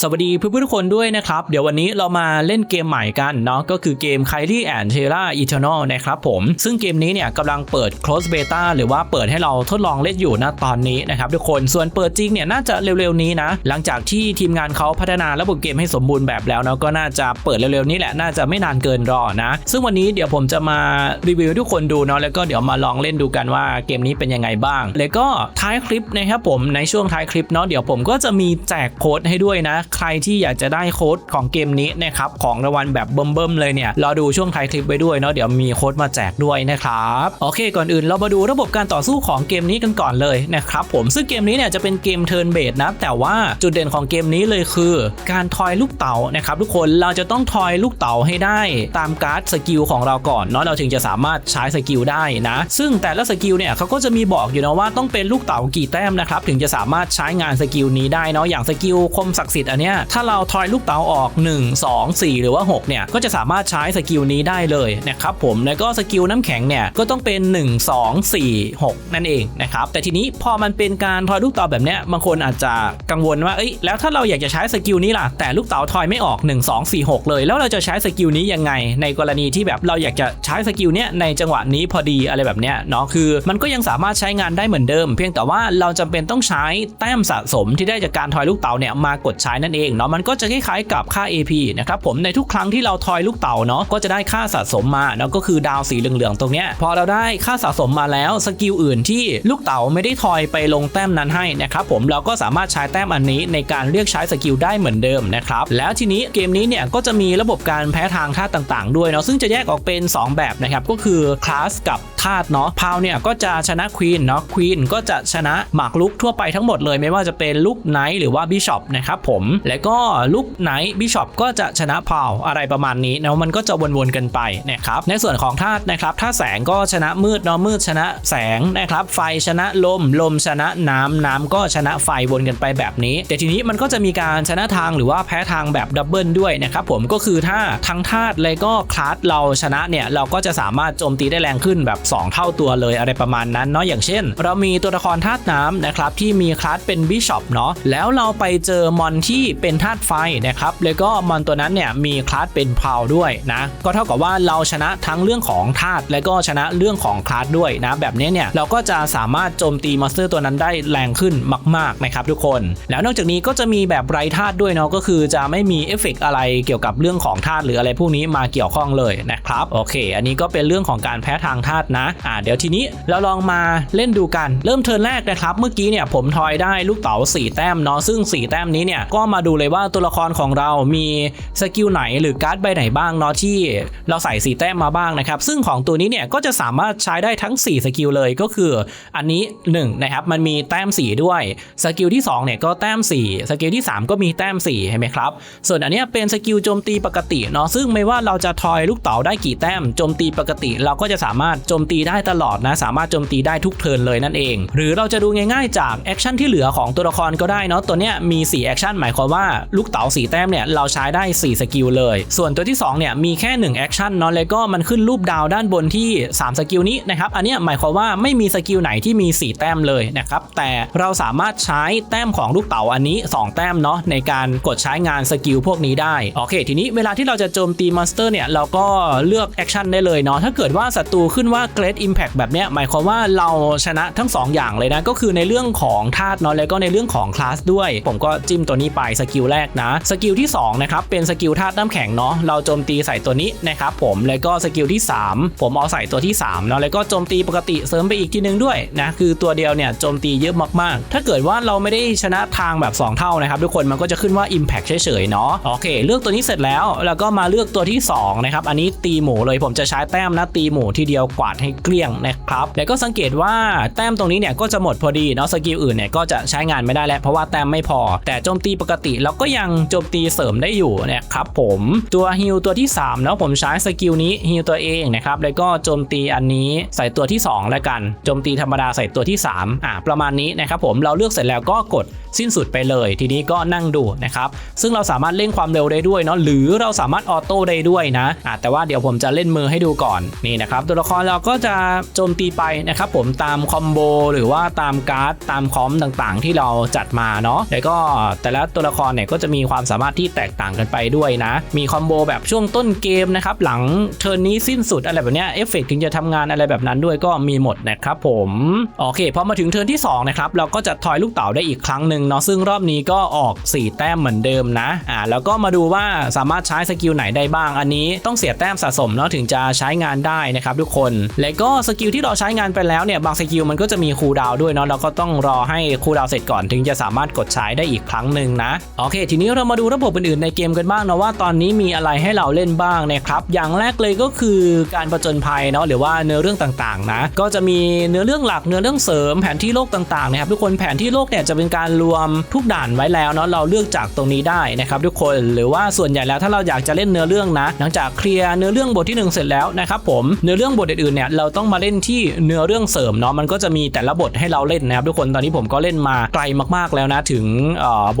สวัสดีเพื่อนๆทุกคนด้วยนะครับ เดี๋ยววันนี้เรามาเล่นเกมใหม่กันเนาะก็คือเกม Kylie and Terra Eternal นะครับผม ซึ่งเกมนี้เนี่ยกำลังเปิด close beta หรือว่าเปิดให้เราทดลองเล่นอยู่ณตอนนี้นะครับทุกคนส่วนเปิดจริงเนี่ยน่าจะเร็วๆนี้นะ หลังจากที่ทีมงานเขาพัฒนาระบบเกมให้สมบูรณ์แบบแล้วเนาะก็น่าจะเปิดเร็วๆนี้แหละน่าจะไม่นานเกินรอนะ ซึ่งวันนี้เดี๋ยวผมจะมารีวิวทุกคนดูเนาะแล้วก็เดี๋ยวมาลองเล่นดูกันว่าเกมนี้เป็นยังไงบ้าง แล้วก็ท้ายคลิปนะครับผมในช่วงท้ายคลิปเนาะเดี๋ยวผมก็จะมีแจกโค้ดให้ด้วยนะใครที่อยากจะได้โค้ดของเกมนี้นะครับของรางวัลแบบเบิ่มๆเลยเนี่ยรอดูช่วงท้ายคลิปไว้ด้วยเนาะเดี๋ยวมีโค้ดมาแจกด้วยนะครับโอเค ก่อนอื่นเรามาดูระบบการต่อสู้ของเกมนี้กันก่อนเลยนะครับผมซึ่งเกมนี้เนี่ยจะเป็นเกมเทิร์นเบสนะแต่ว่าจุดเด่นของเกมนี้เลยคือ การทอยลูกเต๋านะครับทุกคนเราจะต้องทอยลูกเต๋าให้ได้ ตามการ์ดสกิลของเราก่อนเนาะเราถึงจะสามารถใช้สกิลได้นะซึ่งแต่ละสกิลเนี่ยเขาก็จะมีบอกอยู่นะว่าต้องเป็นลูกเต๋ากี่แต้มนะครับถึงจะสามารถใช้งานสกิลนี้ได้เนาะอย่างสกิลคมศักดิ์สิทธิ์อันเนี้ยถ้าเราทอยลูกเต๋าออก 1 2 4 หรือว่า 6 เนี่ย ก็จะสามารถใช้สกิลนี้ได้เลยนะครับผมแล้วก็สกิลน้ำแข็งเนี่ยก็ต้องเป็น 1 2 4 6 นั่นเองนะครับแต่ทีนี้พอมันเป็นการทอยลูกเต๋าแบบเนี้ยบางคนอาจจะกังวลว่าเอ้ยแล้วถ้าเราอยากจะใช้สกิลนี้ล่ะแต่ลูกเต๋าทอยไม่ออก 1 2 4 6 เลย แล้วเราจะใช้สกิลนี้ยังไง ในกรณีที่แบบเราอยากจะใช้สกิลเนี้ยในจังหวะนี้พอดีอะไรแบบเนี้ยเนาะคือ มันก็ยังสามารถใช้งานได้เหมือนเดิม เพียงแต่ว่าเราจำเป็นต้องใช้แต้มสะสมที่ได้จากการทอยลูกเต๋าเนี่ยมากดใช้นั่นเองเนาะมันก็จะคล้ายๆกับค่า AP นะครับผมในทุกครั้งที่เราทอยลูกเต๋าเนาะก็จะได้ค่าสะสมมาเนาะก็คือดาวสีเหลืองๆตรงเนี้ยพอเราได้ค่าสะสมมาแล้วสกิลอื่นที่ลูกเต๋าไม่ได้ทอยไปลงแต้มนั้นให้นะครับผมเราก็สามารถใช้แต้มอันนี้ในการเรียกใช้สกิลได้เหมือนเดิมนะครับแล้วทีนี้เกมนี้เนี่ยก็จะมีระบบการแพ้ทางธาตุต่างๆ ด้วยเนาะซึ่งจะแยกออกเป็น 2 แบบนะครับก็คือคลาสกับธาตุเนาะพาวเนี่ยก็จะชนะควีนเนาะควีนก็จะชนะหมากลุกทั่วไปทั้งหมดเลย ไม่ว่าจะเป็นลูกไนท์หรือว่าบิชอปนะครับผมแล้วก็ลูกไนท์บิชอปก็จะชนะพาวอะไรประมาณนี้นะมันก็จะวนๆกันไปนะครับในส่วนของธาตุนะครับธาตุแสงก็ชนะมืดเนาะมืดชนะแสงนะครับไฟชนะลม ลมชนะน้ำน้ำก็ชนะไฟวนกันไปแบบนี้ แต่ทีนี้มันก็จะมีการชนะทางหรือว่าแพ้ทางแบบดับเบิลด้วยนะครับผมก็คือถ้าทั้งธาตุเลยก็คลาสเราชนะเนี่ยเราก็จะสามารถโจมตีได้แรงขึ้นแบบ 2 เท่าตัวเลยอะไรประมาณนั้นเนาะอย่างเช่น เรามีตัวละครธาตุน้ำนะครับที่มีคลาสเป็นบิชอปเนาะแล้วเราไปเจอมอนที่ที่เป็นธาตุไฟนะครับแล้วก็มอนตัวนั้นเนี่ยมีคลาสเป็นพาวด้วยนะก็เท่ากับว่าเราชนะทั้งเรื่องของธาตุและก็ชนะเรื่องของคลาสด้วยนะแบบนี้เนี่ยเราก็จะสามารถโจมตีมอนสเตอร์ตัวนั้นได้แรงขึ้นมากๆนะครับทุกคน แล้วนอกจากนี้ก็จะมีแบบไร้ธาตุด้วยเนาะก็คือจะไม่มีเอฟเฟกอะไรเกี่ยวกับเรื่องของธาตุหรืออะไรพวกนี้มาเกี่ยวข้องเลยนะครับโอเค อันนี้ก็เป็นเรื่องของการแพ้ทางธาตุนะอ่าเดี๋ยวทีนี้เราลองมาเล่นดูกันเริ่มเทิร์นแรกนะครับ เมื่อกี้เนี่ยผมทอยได้ลูกเต๋า4 แต้มเนาะซึ่ง 4 แต้มนี้เนี่ยก็มาดูเลยว่าตัวละครของเรามีสกิลไหนหรือการ์ดใบไหนบ้างเนาะที่เราใส่4แต้มมาบ้างนะครับ ซึ่งของตัวนี้เนี่ยก็จะสามารถใช้ได้ทั้ง 4 สกิลเลยก็คือ อันนี้1นะครับมันมีแต้ม 4 ด้วยสกิลที่2เนี่ยก็แต้ม 4 สกิลที่ 3 ก็มีแต้ม4เห็นไหมครับ ส่วนอันนี้เป็นสกิลโจมตีปกติเนาะซึ่งไม่ว่าเราจะทอยลูกเต๋าได้กี่แต้มโจมตีปกติ เราก็จะสามารถโจมตีได้ตลอดนะสามารถโจมตีได้ทุกเทิร์นเลยนั่นเอง หรือเราจะดูง่ายๆจากแอคชั่นที่เหลือของตัวละครก็ได้เนาะตัวเนี้ยมี4แอคชั่นหมายความว่าลูกเต๋า4แต้มเนี่ยเราใช้ได้ 4 สกิลเลย ส่วนตัวที่2เนี่ยมีแค่1แอคชั่นเนาะแล้วก็มันขึ้นรูปดาวด้านบนที่ 3 สกิลนี้นะครับอันเนี้ยหมายความว่าไม่มีสกิลไหนที่มี 4 แต้มเลยนะครับแต่เราสามารถใช้แต้มของลูกเต๋าอันนี้ 2 แต้มเนาะในการกดใช้งานสกิลพวกนี้ได้โอเค ทีนี้เวลาที่เราจะโจมตีมอนสเตอร์เนี่ยเราก็เลือกแอคชั่นได้เลยเนาะถ้าเกิดว่าศัตรูขึ้นว่า Great Impact แบบเนี้ยหมายความว่าเราชนะทั้ง 2 อย่างเลยนะก็คือในเรื่องของธาตุเนาะแล้วก็ในเรื่องของคลาสด้วย ผมก็จิ้มตัวนี้ไปสกิลแรกนะ สกิลที่2นะครับเป็นสกิลธาตุน้ำแข็งเนาะเราโจมตีใส่ตัวนี้นะครับผมแล้วก็สกิลที่ 3 ผมเอาใส่ตัวที่3เนาะแล้วก็โจมตีปกติเสริมไปอีกทีนึงด้วยนะคือตัวเดียวเนี่ยโจมตีเยอะมากๆ ถ้าเกิดว่าเราไม่ได้ชนะทางแบบ 2 เท่านะครับทุกคนมันก็จะขึ้นว่า Impact เฉยๆเนาะโอเค เลือกตัวนี้เสร็จแล้ว แล้วก็มาเลือกตัวที่2นะครับอันนี้ตีหมูเลยผมจะใช้แต้มนะตีหมูทีเดียวกวาดให้เกลี้ยงนะครับแล้วก็สังเกตว่าแต้มตรงนี้เนี่ยก็จะหมดพอดีเนาะสกิลอื่นเนี่ยก็จะใช้งานไม่ได้แล้วเพราะว่าแต้มไม่พอ แต่โจมตีปกติเราก็ยังโจมตีเสริมได้อยู่นะครับผมตัวฮิลตัวที่3เนาะผมใช้สกิลนี้ฮิลตัวเองนะครับแล้วก็โจมตีอันนี้ใส่ตัวที่ 2 แล้วกันโจมตีธรรมดาใส่ตัวที่ 3 อ่าประมาณนี้นะครับผมเราเลือกเสร็จแล้วก็กดสิ้นสุดไปเลย ทีนี้ก็นั่งดูนะครับซึ่งเราสามารถเล่นความเร็วได้ด้วยเนาะหรือเราสามารถออโต้ได้ด้วยนะอ่าแต่ว่าเดี๋ยวผมจะเล่นมือให้ดูก่อนนี่นะครับตัวละครเราก็จะโจมตีไปนะครับผมตามคอมโบหรือว่าตามการ์ดตามคอมต่างๆ ที่เราจัดมาเนาะแล้วก็แต่ละตัวละครเนี่ยก็จะมีความสามารถที่แตกต่างกันไปด้วยนะ มีคอมโบแบบช่วงต้นเกมนะครับหลังเทิร์นนี้สิ้นสุดอะไรแบบเนี้ยเอฟเฟกถึงจะทำงานอะไรแบบนั้นด้วยก็มีหมดนะครับผมโอเคพอมาถึงเทิร์นที่สองนะครับเราก็จะทอยลูกเต๋าได้อีกครั้งหนึ่งเนาะซึ่งรอบนี้ก็ออก 4 แต้มเหมือนเดิมนะอ่าแล้วก็มาดูว่าสามารถใช้สกิลไหนได้บ้าง อันนี้ต้องเสียแต้มสะสมเนาะถึงจะใช้งานได้นะครับทุกคน และก็สกิลที่เราใช้งานไปแล้วเนี่ยบางสกิลมันก็จะมีคูลดาวด้วยเนาะเราก็ต้องรอให้คูลดาวเสร็จก่อนถึงจะสามารถกดใช้ได้อีกครั้งหนึ่งนะโอเค ทีนี้เรามาดูระบบอื่นๆในเกมกันบ้างนะว่าตอนนี้มีอะไรให้เราเล่นบ้างนะครับอย่างแรกเลยก็คือการผจญภัยเนาะหรือว่าเนื้อเรื่องต่างๆนะก็จะมีเนื้อเรื่องหลักเนื้อเรื่องเสริมแผนที่โลกต่างๆนะครับทุกคนแผนที่โลกเนี่ยจะเป็นการรวมทุกด่านไว้แล้วเนาะเราเลือกจากตรงนี้ได้นะครับทุกคนหรือว่าส่วนใหญ่แล้วถ้าเราอยากจะเล่นเนื้อเรื่องนะ หลังจากเคลียร์เนื้อเรื่องบทที่ 1 เสร็จแล้วนะครับผมเนื้อเรื่องบทอื่นๆเนี่ยเราต้องมาเล่นที่เนื้อเรื่องเสริมเนาะมันก็จะมีแต่ละบทให้เราเล่นนะครับทุกคนตอนนี้ผมก็เล่นมาไกลมากๆแล้วนะถึง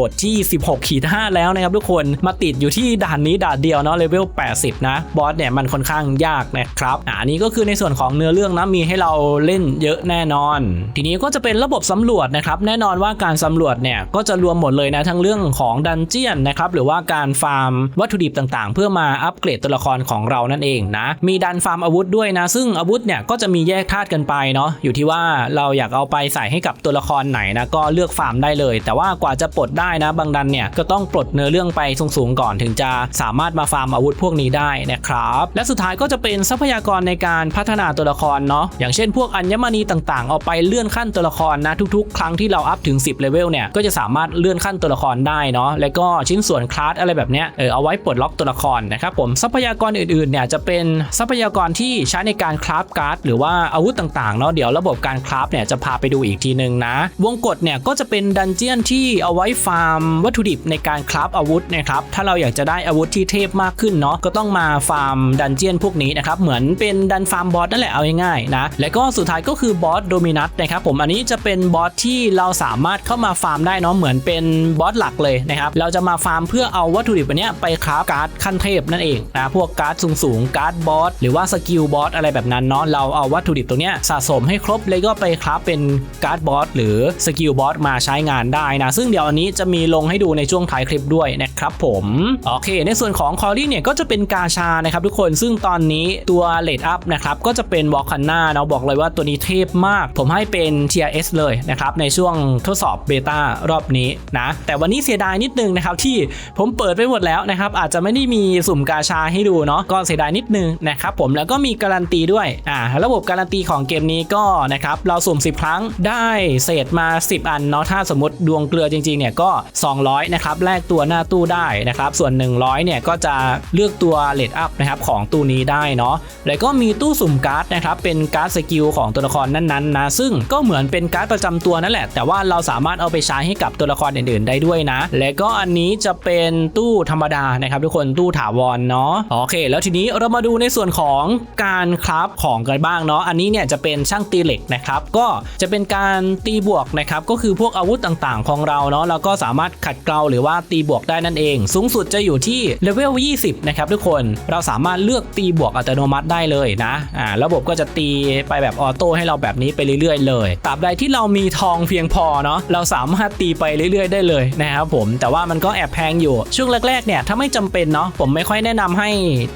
บทที่16ขีด5แล้วนะครับทุกคนมาติดอยู่ที่ด่านนี้ด่านเดียวเนาะเลเวล 80 นะบอสเนี่ยมันค่อนข้างยากนะครับอ่าอันนี้ก็คือในส่วนของเนื้อเรื่องนะมีให้เราเล่นเยอะแน่นอน ทีนี้ก็จะเป็นระบบสำรวจนะครับแน่นอนว่าการสำรวจเนี่ยก็จะรวมหมดเลยนะทั้งเรื่องของดันเจียนนะครับหรือว่าการฟาร์มวัตถุดิบต่างๆ เพื่อมาอัปเกรดตัวละครของเรานั่นเองนะมีดันฟาร์มอาวุธด้วยนะซึ่งอาวุธเนี่ยก็จะมีแยกธาตุกันไปเนาะอยู่ที่ว่าเราอยากเอาไปใส่ให้กับตัวละครไหนนะก็เลือกฟาร์มได้เลย แต่ว่ากว่าจะปลดได้นะบางดันเนี่ยก็ต้องปลดเนื้อเรื่องไปสูงๆก่อนถึงจะสามารถมาฟาร์มอาวุธพวกนี้ได้นะครับและสุดท้ายก็จะเป็นทรัพยากรในการพัฒนาตัวละครเนาะอย่างเช่นพวกอัญมณีต่างๆ เอาไปเลื่อนขั้นตัวละครนะทุกๆ ครั้งที่เราอัพถึง 10เลเวลเนี่ยก็จะสามารถเลื่อนขั้นตัวละครได้เนาะแล้วก็ชิ้นส่วนคลาสอะไรแบบเนี้ยเออเอาไว้ปลดล็อกตัวละครนะครับผมทรัพยากรอื่นๆเนี่ยจะเป็นทรัพยากรที่ใช้ในการคราฟการ์ดหรือว่าอาวุธต่างๆเนาะเดี๋ยวระบบการคราฟเนี่ยจะพาไปดูอีกทีหนึ่งนะ วงกฎเนี่ยก็จะเป็นดันเจียนที่เอาไว้ฟาร์มวัตถุดิบในการคราฟอาวุธนะครับถ้าเราอยากจะได้อาวุธที่เทพมากขึ้นเนาะก็ต้องมาฟาร์มดันเจียนพวกนี้นะครับเหมือนเป็นดันฟาร์มบอสนั่นแหละเอาง่ายๆนะและก็สุดท้ายก็คือบอสโดมินัสนะครับผมอันนี้จะเป็นบอสที่เราสามารถเข้ามาฟาร์มได้เนาะเหมือนเป็นบอสหลักเลยนะครับเราจะมาฟาร์มเพื่อเอาวัตถุดิบอันเนี้ยไปคราฟการ์ดขั้นเทพนั่นเองนะพวกการ์ดสูงๆการ์ดบอสหรือว่าสกิลบอสอะไรแบบนั้นเนาะเราเอาวัตถุดิบตัวเนี้ยสะสมให้ครบเลยก็ไปคราฟเป็นการ์ดบอสหรือสกิลบอสมาใช้งานได้นะซึ่งเดี๋ยวอันนี้จะมีลงให้ดูในช่วงท้ายคลิปด้วยนะครับผมโอเค ในส่วนของคอรี่เนี่ยก็จะเป็นกาชานะครับทุกคนซึ่งตอนนี้ตัวเลดอัพนะครับก็จะเป็นวอลคันนาเนาะบอกเลยว่าตัวนี้เทพมาก ผมให้เป็น TRS เลยนะครับในช่วงทดสอบเบต้ารอบนี้นะแต่วันนี้เสียดายนิดนึงนะครับที่ผมเปิดไปหมดแล้วนะครับอาจจะไม่ได้มีสุ่มกาชาให้ดูเนาะก็เสียดายนิดนึงนะครับผมแล้วก็มีการันตีด้วยอ่าระบบการันตีของเกมนี้ก็นะครับเราสุ่ม 10 ครั้งได้เศษมา 10 อันเนาะถ้าสมมติดวงเกลือจริงๆเนี่ยก็200นะครับแลกตัวหน้าตู้ได้นะครับส่วน 100เนี่ยก็จะเลือกตัวเลดอัพนะครับของตู้นี้ได้เนาะแล้วก็มีตู้สุ่มการ์ดนะครับเป็นการ์ดสกิลของตัวละครนั้นๆนะซึ่งก็เหมือนเป็นการ์ดประจำตัวนั่นแหละ แต่ว่าเราสามารถเอาไปใช้ให้กับตัวละครอื่นๆ ได้ด้วยนะ และก็อันนี้จะเป็นตู้ธรรมดานะครับทุกคนตู้ถาวรเนาะโอเค แล้วทีนี้เรามาดูในส่วนของการคราฟของกันบ้างเนาะอันนี้เนี่ยจะเป็นช่างตีเหล็กนะครับก็จะเป็นการตีบวกนะครับก็คือพวกอาวุธต่างๆ ของเราเนาะแล้วก็สามารถขัดเกลาหรือว่าตีบวกได้นั่นเอง สูงสุดจะอยู่ที่เลเวล 20 นะครับทุกคน เราสามารถเลือกตีบวกอัตโนมัติได้เลยนะอ่าระบบก็จะตีไปแบบออโต้ให้เราแบบนี้ไปเรื่อยๆ เลยตราบใดที่เรามีทองเพียงพอเนาะเราสามารถตีไปเรื่อยๆ ได้เลยนะครับผมแต่ว่ามันก็แอบแพงอยู่ช่วงแรกๆเนี่ยถ้าไม่จำเป็นเนาะผมไม่ค่อยแนะนำให้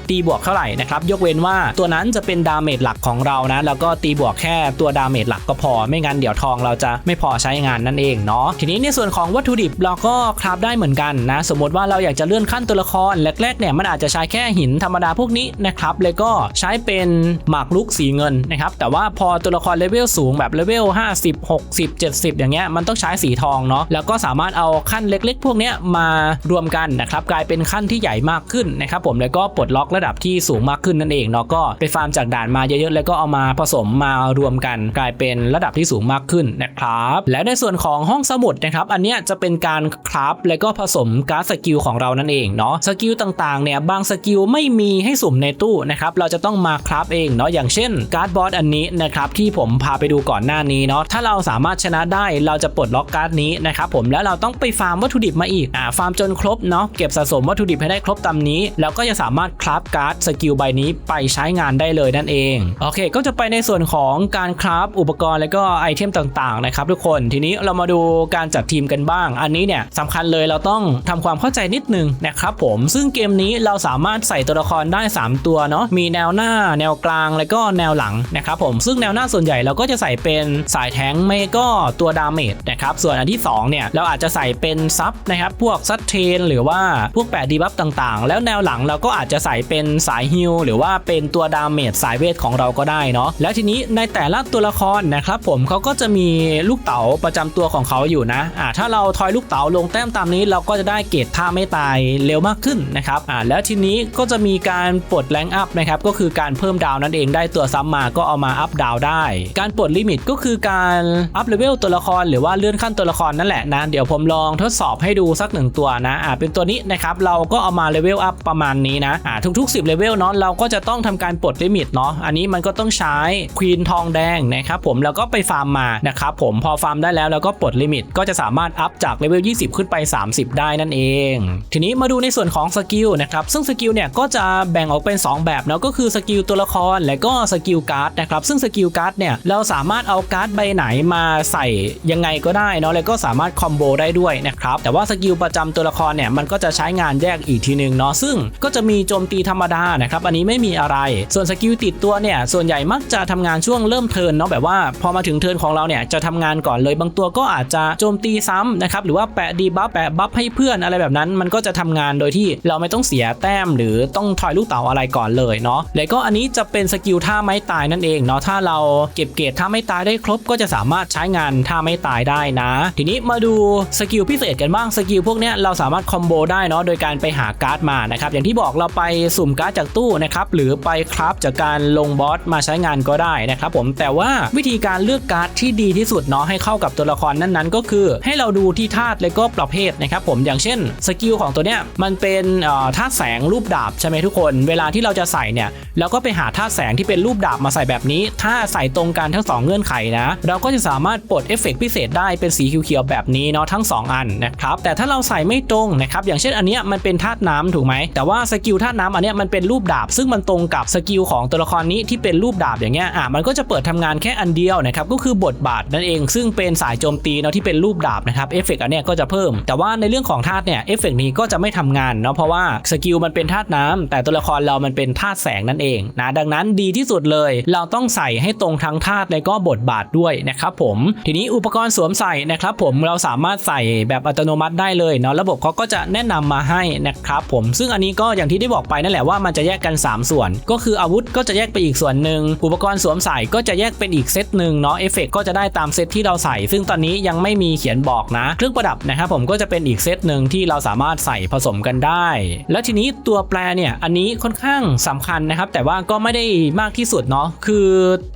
ตีบวกเท่าไหร่นะครับยกเว้นว่าตัวนั้นจะเป็นดาเมจหลักของเรานะแล้วก็ตีบวกแค่ตัวดาเมจหลักก็พอ ไม่งั้นเดี๋ยวทองเราจะไม่พอใช้งานนั่นเองเนาะทีนี้ในส่วนของวัตถุดิบเราก็คราฟได้เหมือนกันนะ สมมติว่าเราอยากจะเลื่อนขั้นตัวละครแรกๆเนี่ยมันอาจจะใช้แค่หินธรรมดาพวกนี้นะครับแล้วก็ใช้เป็นหมากรุกสีเงินนะครับแต่ว่าพอตัวละครเลเวลสูงแบบเลเวล50 60 70 อย่างเงี้ยมันต้องใช้สีทองเนาะแล้วก็สามารถเอาขั้นเล็ก ๆ พวกเนี้ยมารวมกันนะครับกลายเป็นขั้นที่ใหญ่มากขึ้นนะครับผมแล้วก็ปลดล็อกระดับที่สูงมากขึ้นนั่นเองเนาะก็ไปฟาร์มจากด่านมาเยอะๆแล้วก็เอามาผสมมารวมกัน กลายเป็นระดับที่สูงมากขึ้นนะครับ แล้วในส่วนของห้องสมุดนะครับ อันเนี้ยจะเป็นการคราฟแล้วก็ผสมการ์ดสกิลของเรานั่นเองเนาะสกิลต่างๆเนี่ยบางสกิลไม่มีให้สุ่มในตู้นะครับเราจะต้องมาคราฟเองเนาะอย่างเช่นการ์ดบอสอันนี้นะครับที่ผมพาไปดูก่อนหน้านี้เนาะถ้าเราสามารถชนะได้เราจะปลดล็อกการ์ดนี้นะครับผมแล้วเราต้องไปฟาร์มวัตถุดิบมาอีกอ่าฟาร์มจนครบเนาะเก็บสะสมวัตถุดิบให้ได้ครบตามนี้ แล้วก็จะสามารถคราฟการ์ดสกิลใบนี้ไปใช้งานได้เลยนั่นเองโอเค ก็จะไปในส่วนของการคราฟอุปกรณ์และก็ไอเทมต่างๆนะครับทุกคนทีนี้เรามาดูการจัดทีมกันบ้าง อันนี้เนี่ยสำคัญเลยเราต้องทำความเข้าใจนิดนึงนะครับผม ซึ่งเกมนี้เราสามารถใส่ตัวละครได้ 3 ตัวเนาะ มีแนวหน้า แนวกลาง และก็แนวหลังนะครับผม ซึ่งแนวหน้าส่วนใหญ่เราก็จะใส่เป็นสายแทงไม่ก็ตัวดาเมจนะครับ ส่วนอันที่ 2 เนี่ย เราอาจจะใส่เป็นซับนะครับ พวกซัดเทนหรือว่าพวกแปดดีบัฟต่างๆ แล้วแนวหลังเราก็อาจจะใส่เป็นสายฮิลหรือว่าเป็นตัวดาเมจสายเวทของเราก็ได้เนาะ แล้วทีนี้ในแต่ละตัวละครนะครับผมเขาก็จะมีลูกเต๋าประจำตัวของเขาอยู่นะ อ่าถ้าเราทอยลูกเต๋าลงแต้มตามนี้เราก็จะได้เกรดท่าไม่ตายเร็วมากขึ้นนะครับอ่าแล้วทีนี้ก็จะมีการปลดแรงอัพนะครับก็คือการเพิ่มดาวนั่นเองได้ตัวซ้ำมาก็เอามาอัพดาวได้ การปลดลิมิตก็คือการอัพเลเวลตัวละครหรือว่าเลื่อนขั้นตัวละครนั่นแหละนะเดี๋ยวผมลองทดสอบให้ดูสักหนึ่งตัวนะอ่าเป็นตัวนี้นะครับเราก็เอามาเลเวลอัพประมาณนี้นะอ่าทุกๆ 10เลเวลเนาะเราก็จะต้องทำการปลดลิมิตเนาะอันนี้มันก็ต้องใช้ควีนทองแดงนะครับผมแล้วก็ไปฟาร์มมานะครับผมพอฟาร์มได้แล้วแล้วก็ปลดลิมิตก็จะสามารถอัพจากเลเวล20ขึ้นไป 30 ได้นั่นเอง ทีนี้มาดูในส่วนของสกิลนะครับซึ่งสกิลเนี่ยก็จะแบ่งออกเป็น 2 แบบเนาะก็คือสกิลตัวละครและก็สกิลการ์ดนะครับซึ่งสกิลการ์ดเนี่ยเราสามารถเอาการ์ดใบไหนมาใส่ยังไงก็ได้เนาะแล้วก็สามารถคอมโบได้ด้วยนะครับแต่ว่าสกิลประจำตัวละครเนี่ยมันก็จะใช้งานแยกอีกทีหนึ่งเนาะซึ่งก็จะมีโจมตีธรรมดานะครับอันนี้ไม่มีอะไร ส่วนสกิลติดตัวเนี่ยส่วนใหญ่มักจะทำงานช่วงเริ่มเทิร์นเนาะแบบว่าพอมาถึงเทิร์นของเราเนี่ยจะทำงานก่อนเลยบางตัวก็อาจจะโจมตีซ้ำนะครับหรือว่าแปะดีบัฟแปะบัฟให้เพื่อนอะไรแบบนั้น มันก็จะทำงานโดยที่เราไม่ต้องเสียแต้ม หรือต้องถอยลูกเต๋าอะไรก่อนเลยเนาะแล้วก็อันนี้จะเป็นสกิลท่าไม้ตายนั่นเองเนาะถ้าเราเก็บเกรดท่าไม้ตายได้ครบก็จะสามารถใช้งานท่าไม้ตายได้นะ ทีนี้มาดูสกิลพิเศษกันบ้างสกิลพวกเนี้ยเราสามารถคอมโบได้เนาะโดยการไปหาการ์ดมานะครับอย่างที่บอกเราไปสุ่มการ์ดจากตู้นะครับหรือไปคราฟจากการลงบอสมาใช้งานก็ได้นะครับผมแต่ว่าวิธีการเลือกการ์ดที่ดีที่สุดเนาะให้เข้ากับตัวละครนั้นๆ ก็คือ ให้เราดูที่ธาตุและก็ประเภทนะครับผมอย่างเช่นสกิลของตัวเนี้ยมันเป็นเอ่อธาตุแสงรูปดาบใช่ไหมทุกคน เวลาที่เราจะใส่เนี่ยเราก็ไปหาธาตุแสงที่เป็นรูปดาบมาใส่แบบนี้ ถ้าใส่ตรงกันทั้งสองเงื่อนไขนะ เราก็จะสามารถปลดเอฟเฟกต์พิเศษได้เป็นสีเขียวๆแบบนี้เนาะทั้ง 2 อันนะครับแต่ถ้าเราใส่ไม่ตรงนะครับอย่างเช่นอันเนี้ยมันเป็นธาตุน้ำถูกไหมแต่ว่าสกิลธาตุน้ำอันเนี้ยมันเป็นรูปดาบ ซึ่งมันตรงกับสกิลของตัวละครนี้ที่เป็นรูปดาบอย่างเงี้ยอะมันก็จะเปิดทำงานแค่อันเดียวนะครับก็คือบทบาทนั่นเองซึ่งเป็นสายโจมตีเนาะที่เป็นรูปดาบนะครับเอฟเฟกอันเนี้ยก็จะเพิ่ม แต่ว่าในเรื่องของธาตุเนี่ยเอฟเฟกต์นี้ก็จะไม่ทำงานเนาะเพราะว่าสกิลมันเป็นธาตุน้ำแต่ตัวละครเรามันเป็นธาตุแสงนั่นเองนะดังนั้นดีที่สุดเลย เราต้องใส่ให้ตรงทั้งธาตุและก็บทบาทด้วยนะครับผมทีนี้อุปกรณ์สวมใส่นะครับผมเราสามารถใส่แบบอัตโนมัติได้เลยเนาะระบบเขาก็จะแนะนำมาให้นะครับผมซึ่งอันนี้ก็อย่างที่ได้บอกไปนั่นแหละว่ามันจะแยกกัน 3 ส่วน ก็คืออาวุธก็จะแยกไปอีกส่วนหนึ่งอุปกรณ์สวมใส่ก็จะแยกเป็นอีกเซตหนึ่งเนาะเอฟเฟกก็จะได้ตามเซตที่เราใส่ ซึ่งตอนนี้ยังไม่มีเขียนบอกนะเครื่องประดับนะครับผมก็จะเป็นอีกเซตหนึ่งที่เราสามารถใส่ผสมกันได้ แล้วทีนี้ตัวแปรเนี่ยอันนี้ค่อนข้างสำคัญนะครับ แต่ว่าก็ไม่ได้มากที่สุดเนาะคือ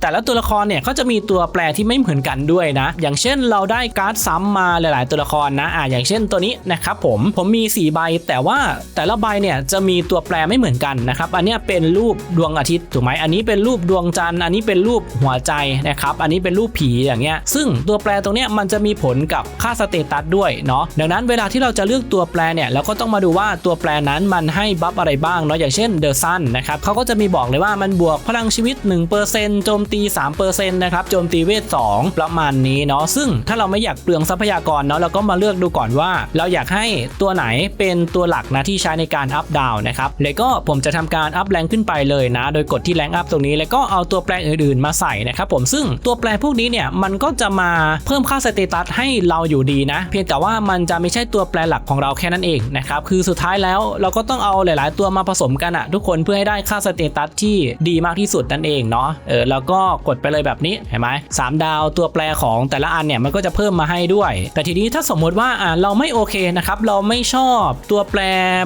แต่ละตัวละครเนี่ยเขาจะมีตัวแปรที่ไม่เหมือนกันด้วยนะ อย่างเช่นเราได้การ์ดซ้ำมาหลาย ๆ ตัวละครนะอ่าอย่างเช่นตัวนี้นะครับผมผมมี 4 ใบ แต่ว่าแต่ละใบเนี่ยจะมีตัวแปรไม่เหมือนกันนะครับอันนี้เป็นรูปดวงอาทิตย์ถูกไหมอันนี้เป็นรูปดวงจันทร์อันนี้เป็นรูปหัวใจนะครับอันนี้เป็นรูปผีอย่างเงี้ยซึ่งตัวแปรตรงเนี้ยมันจะมีผลกับค่าสเตตัสด้วยเนาะดังนั้นเวลาที่เราจะเลือกตัวแปรเนี่ยเราก็ต้องมาดูว่าตัวแปรนั้นมันให้บัฟอะไรบ้างเนาะอย่างเช่นเดอะซันนะครับเขาก็จะมีบอกเลยว่ามันบวกพลังชีวิต 1%โจมตี 3%นะครับโจมตีเวท 2 ประมาณนี้เนาะซึ่งถ้าเราไม่อยากเปลืองทรัพยากรเนาะเราก็มาเลือกดูก่อนว่า เราอยากให้ตัวไหนเป็นตัวหลักนะที่ใช้ในการอัพดาวนะครับแล้วก็ผมจะทำการอัพแรงขึ้นไปเลยนะ โดยกดที่แรงอัพตรงนี้แล้วก็เอาตัวแปรอื่นๆมาใส่นะครับผมซึ่งตัวแปรพวกนี้เนี่ยมันก็จะมาเพิ่มค่าสเตตัสให้เราอยู่ดีนะ เพียงแต่ว่ามันันจะไม่ใช่ตัวแปรหลักของเราแค่นั้นเองนะครับคือสุดท้ายแล้วเราก็ต้องเอาหลาย ๆ ตัวมาผสมกันอะทุกคนเพื่อให้ได้ค่าสเตตัสที่ดีมากที่สุดนั่นเองเนาะเออแล้วก็กดไปเลยแบบนี้เห็นไหมสามดาวตัวแปรของแต่ละอันเนี่ยมันก็จะเพิ่มมาให้ด้วย แต่ทีนี้ถ้าสมมติว่าอ่าเราไม่โอเคนะครับเราไม่ชอบตัวแปร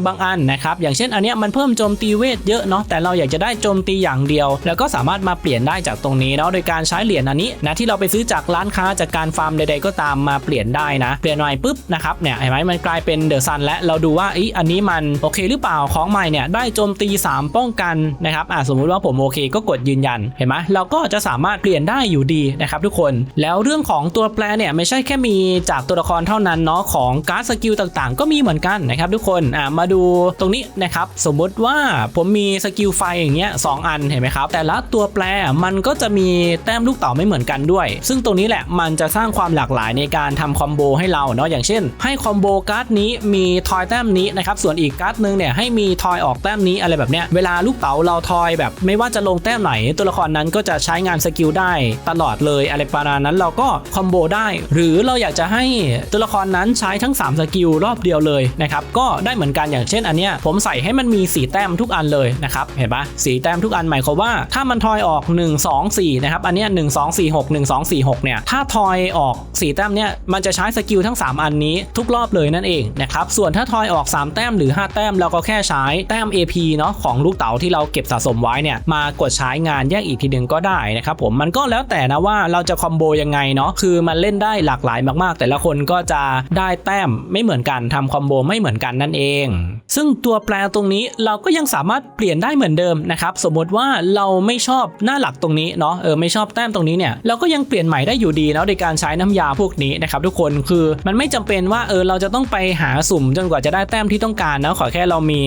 บางอันนะครับอย่างเช่นอันเนี้ยมันเพิ่มโจมตีเวทเยอะเนาะแต่เราอยากจะได้โจมตีอย่างเดียว แล้วก็สามารถมาเปลี่ยนได้จากตรงนี้เนาะโดยการใช้เหรียญอันนี้นะที่เราไปซื้อจากร้านค้าจากการฟาร์มใด ๆ ก็ตามมาเปลี่ยนได้นะ เปลี่ยนหน่อยปุ๊บนะครับเนี่ยเห็นไหมมันกลายเป็นเดอะซันและเราดูว่าอีอันนี้มันโอเคหรือเปล่าของใหม่เนี่ยได้โจมตี 3 ป้องกันนะครับอ่าสมมุติว่าผมโอเคก็กดยืนยันเห็นไหมเราก็จะสามารถเปลี่ยนได้อยู่ดีนะครับทุกคนแล้วเรื่องของตัวแปรเนี่ยไม่ใช่แค่มีจากตัวละครเท่านั้นเนาะของการ์ดสกิลต่างๆ ก็มีเหมือนกันนะครับทุกคนอ่ามาดูตรงนี้นะครับสมมุติว่าผมมีสกิลไฟอย่างเงี้ยสองอันเห็นไหมครับแต่ละตัวแปรมันก็จะมีแต้มลูกเต๋าไม่เหมือนกันด้วย ซึ่งตรงนี้แหละมันจะสร้างความหลากหลายในการทำคอมโบให้เราเนาะอย่างเช่นให้คอมโบการ์ดนี้มีทอยแต้มนี้นะครับส่วนอีกการ์ดหนึงเนี่ยให้มีทอยออกแต้มนี้อะไรแบบเนี้ยเวลาลูกเต๋าเราทอยแบบ ไม่ว่าจะลงแต้มไหน ตัวละครนั้นก็จะใช้งานสกิลได้ตลอดเลยอะไรประมาณนั้นเราก็คอมโบได้ หรือเราอยากจะให้ตัวละครนั้นใช้ทั้ง 3 สกิลรอบเดียวเลยนะครับก็ได้เหมือนกันอย่างเช่นอันเนี้ยผมใส่ให้มันมีสีแต้มทุกอันเลยนะครับเห็นปะสีแต้มทุกอันหมายความว่า ถ้ามันทอยออก 1 2 4นะครับอันเนี้ย1 2 4 6 1 2 4 6เนี่ยถ้าทอยออกสีแต้มเนี่ยมันจะใช้สกิลทั้ง 3 อันนี้ทุกรอบเลยนั่นเองนะครับส่วนถ้าทอยออก 3 แต้มหรือ 5 แต้มเราก็แค่ใช้แต้ม AP เนาะของลูกเต๋าที่เราเก็บสะสมไว้เนี่ยมากดใช้งานแยกอีกทีหนึ่งก็ได้นะครับผมมันก็แล้วแต่นะว่าเราจะคอมโบยังไงเนาะคือมันเล่นได้หลากหลายมากๆ แต่ละคนก็จะได้แต้มไม่เหมือนกันทำคอมโบไม่เหมือนกันนั่นเอง ซึ่งตัวแปรตรงนี้เราก็ยังสามารถเปลี่ยนได้เหมือนเดิมนะครับสมมติว่าเราไม่ชอบหน้าหลักตรงนี้เนาะเออไม่ชอบแต้มตรงนี้เนี่ยเราก็ยังเปลี่ยนใหม่ได้อยู่ดีเนาะในการใช้น้ำยาพวกนี้นะครับทุกคนคือมันไม่จำเป็นว่าเออเราจะต้องไปหาสุ่มจนกว่าจะได้แต้มที่ต้องการนะขอแค่เรามี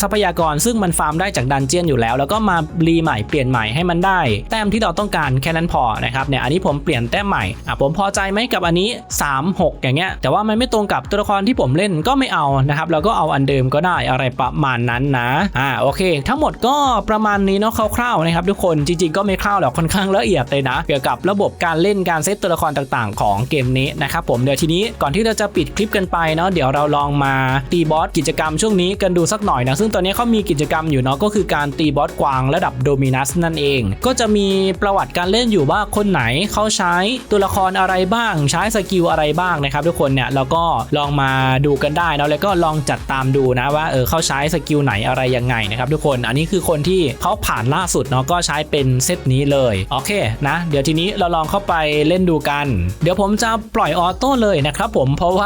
ทรัพยากรซึ่งมันฟาร์มได้จากดันเจียนอยู่แล้ว แล้วก็มารีใหม่เปลี่ยนใหม่ให้มันได้ แต้มที่เราต้องการแค่นั้นพอนะครับเนี่ยอันนี้ผมเปลี่ยนแต้มใหม่อะผมพอใจไหมกับอันนี้ 3 6 อย่างเงี้ยแต่ว่ามันไม่ตรงกับตัวละครที่ผมเล่นก็ไม่เอานะครับเราก็เอาอันเดิมก็ได้อะไรประมาณนั้นนะอ่าโอเค ทั้งหมดก็ประมาณนี้เนาะคร่าวๆนะครับทุกคนจริงๆก็ไม่คร่าวหรอกค่อนข้างละเอียดเลยนะ เกี่ยวกับระบบการเล่นการเซตตัวละครต่าง ๆ ของเกมนี้นะครับผมเดี๋ยวทีนี้ก่อนที่เราจะปิดคลิปกันไปเนาะเดี๋ยวเราลองมาตีบอสกิจกรรมช่วงนี้กันดูสักหน่อยนะซึ่งตอนนี้เขามีกิจกรรมอยู่เนาะก็คือการตีบอสกวางระดับโดมินัสนั่นเอง ก็จะมีประวัติการเล่นอยู่ว่าคนไหนเขาใช้ตัวละครอะไรบ้าง ใช้สกิลอะไรบ้างนะครับทุกคนเนี่ยเราก็ลองมาดูกันได้เนาะแล้วก็ลองจัดตามดูนะว่าเออเขาใช้สกิลไหนอะไรยังไงนะครับทุกคนอันนี้คือคนที่เขาผ่านล่าสุดเนาะก็ใช้เป็นเซตนี้เลยโอเคนะ เดี๋ยวทีนี้เราลองเข้าไปเล่นดูกัน เดี๋ยวผมจะปล่อยออโต้เลยนะครับผมเพราะว่า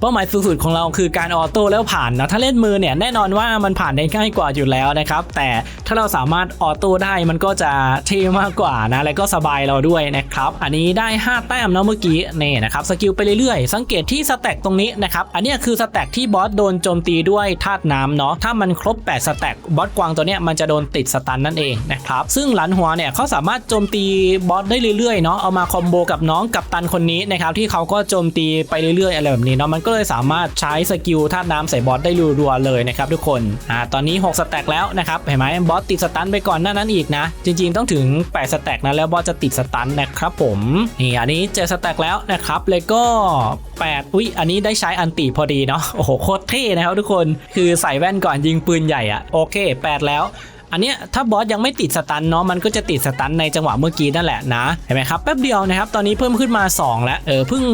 เป้าหมายสูงสุดของเราคือการออโต้แล้วผ่านนะถ้าเล่นมือเนี่ยแน่นอนว่ามันผ่านได้ง่ายกว่าอยู่แล้วนะครับแต่ถ้าเราสามารถออโต้ได้มันก็จะเท่มากกว่านะแล้วก็สบายเราด้วยนะครับอันนี้ได้ 5 แต้มเนาะเมื่อกี้นี่นะครับสกิลไปเรื่อยๆ สังเกตที่สแต็กตรงนี้นะครับอันนี้คือสแต็กที่บอสโดนโจมตีด้วยธาตุน้ำเนาะถ้ามันครบ 8 สแต็กบอสกวางตัวเนี้ยมันจะโดนติดสตันนั่นเองนะครับซึ่งหลันหัวเนี่ยเขาสามารถโจมตีบอสได้เรื่อยๆเนาะเอามาคอมโบกับน้องกับตันคนนี้นะครับที่เขาก็โจมตีไปเรื่อยๆอะไรแบบนี้เนาะมันก็เลยสามารถใช้สกิลธาตุน้ำใส่บอสได้รัวๆเลยนะครับทุกคนอ่าตอนนี้ 6 สแต็กแล้วนะครับเห็นไหมบอสติดสตันไปก่อนหน้านั้นอีกนะ จริงๆต้องถึง 8 สแต็กนะแล้วบอสจะติดสตันนะครับผมนี่อันนี้เจอสแต็กแล้วนะครับเลยก็ 8 อุ้ยอันนี้ได้ใช้อันติพอดีเนาะโอ้โหโคตรเท่นะครับทุกคนคือใส่แว่นก่อนยิงปืนใหญ่อะโอเค 8 แล้ว อันเนี้ยถ้าบอสยังไม่ติดสตันเนาะมันก็จะติดสตันในจังหวะเมื่อกี้นั่นแหละนะเห็นไหมครับแป๊บเดียวนะครับตอนนี้เพิ่มขึ้นมา 2 แล้วเออเพิ่ง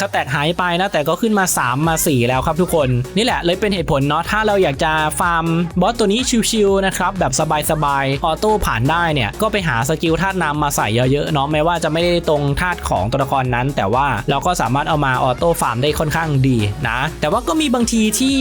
สแต็กหายไปนะแต่ก็ขึ้นมา 3 มา 4 แล้วครับทุกคนนี่แหละเลยเป็นเหตุผลเนาะถ้าเราอยากจะฟาร์มบอสตัวนี้ชิวๆนะครับแบบสบายๆออโต้ผ่านได้เนี่ยก็ไปหาสกิลธาตุน้ำมาใส่เยอะๆเนาะแม้ว่าจะไม่ได้ตรงธาตุของตัวละครนั้น แต่ว่าเราก็สามารถเอามาออโต้ฟาร์มได้ค่อนข้างดีนะแต่ว่าก็มีบางทีที่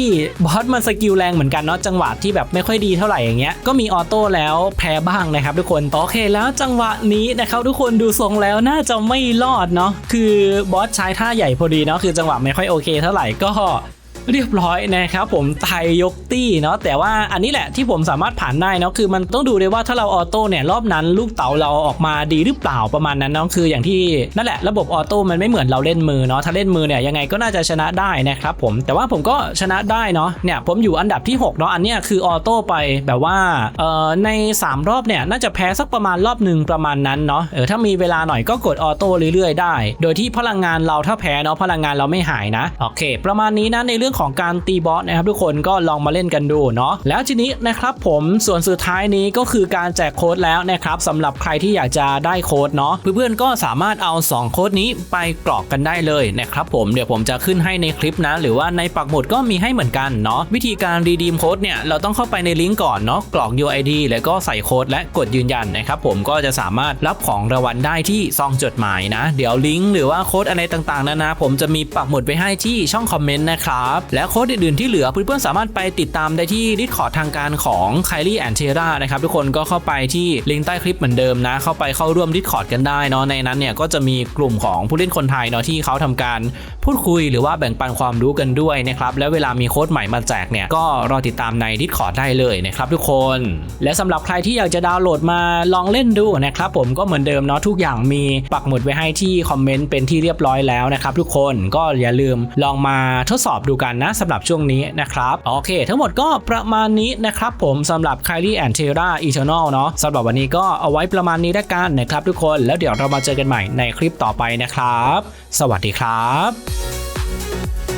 บอสมันสกิลแรงเหมือนกันเนาะจังหวะที่แบบไม่ค่อยดีเท่าไหร่อย่างเงี้ยก็มีออโต้แล้วแพ้บ้างนะครับทุกคนโอเคแล้วจังหวะนี้นะครับทุกคนดูทรงแล้วน่าจะไม่รอดเนาะคือบอสใช้ท่าใหญ่พอดีเนาะคือจังหวะไม่ค่อยโอเคเท่าไหร่ก็ เรียบร้อยนะครับผมไทยยกตี้เนาะแต่ว่าอันนี้แหละที่ผมสามารถผ่านได้เนาะคือมันต้องดูเลยว่าถ้าเราออโต้เนี่ยรอบนั้นลูกเต๋าเราออกมาดีหรือเปล่าประมาณนั้นเนาะคืออย่างที่นั่นแหละระบบออโต้มันไม่เหมือนเราเล่นมือเนาะถ้าเล่นมือเนี่ยยังไงก็น่าจะชนะได้นะครับผมแต่ว่าผมก็ชนะได้เนาะเนี่ยผมอยู่อันดับที่6เนาะอันเนี้ยคือออโต้ไปแบบว่าเอ่อใน 3 รอบเนี่ยน่าจะแพ้สักประมาณรอบหนึ่งประมาณนั้นเนาะเออถ้ามีเวลาหน่อยก็กดออโต้เรื่อยๆได้ โดยที่พลังงานเราถ้าแพ้เนาะพลังงานเราไม่หายนะโอเค ประมาณนี้นะในเรื่องของการตีบอสนะครับทุกคนก็ลองมาเล่นกันดูเนาะแล้วทีนี้นะครับผมส่วนสุดท้ายนี้ก็คือการแจกโค้ดแล้วนะครับสำหรับใครที่อยากจะได้โค้ดเนาะเพื่อนๆก็สามารถเอา 2 โค้ดนี้ไปกรอกกันได้เลยนะครับผมเดี๋ยวผมจะขึ้นให้ในคลิปนะ หรือว่าในปักหมุดก็มีให้เหมือนกันเนาะวิธีการรีดีมโค้ดเนี่ยเราต้องเข้าไปในลิงก์ก่อนเนาะกรอก UID แล้วก็ใส่โค้ดและกดยืนยันนะครับผมก็จะสามารถรับของรางวัลได้ที่ซองจดหมายนะ เดี๋ยวลิงก์หรือว่าโค้ดอะไรต่างๆนานาผมจะมีปักหมุดไว้ให้ที่ช่องคอมเมนต์นะครับและโค้ดอื่นๆที่เหลือเพื่อนๆสามารถไปติดตามได้ที่ Discord ทางการของ Kylie and Tera นะครับทุกคนก็เข้าไปที่ลิงก์ใต้คลิปเหมือนเดิมนะ เข้าไปเข้าร่วม Discord กันได้เนาะในนั้นเนี่ยก็จะมีกลุ่มของผู้เล่นคนไทยเนาะที่เขาทำการพูดคุยหรือว่าแบ่งปันความรู้กันด้วยนะครับแล้วเวลามีโค้ดใหม่มาแจกเนี่ยก็รอติดตามใน Discord ได้เลยนะครับทุกคน และสำหรับใครที่อยากจะดาวน์โหลดมาลองเล่นดูนะครับผมก็เหมือนเดิมเนาะทุกอย่างมีปักหมุดไว้ให้ที่คอมเมนต์เป็นที่เรียบร้อยแล้วนะครับทุกคนก็อย่าลืมลองมาทดสอบดูกันนะสำหรับช่วงนี้นะครับโอเค ทั้งหมดก็ประมาณนี้นะครับผมสำหรับ Kylie and Tera Eternal เนาะสำหรับวันนี้ก็เอาไว้ประมาณนี้แล้วกันนะครับทุกคนแล้วเดี๋ยวเรามาเจอกันใหม่ในคลิปต่อไปนะครับ สวัสดีครับ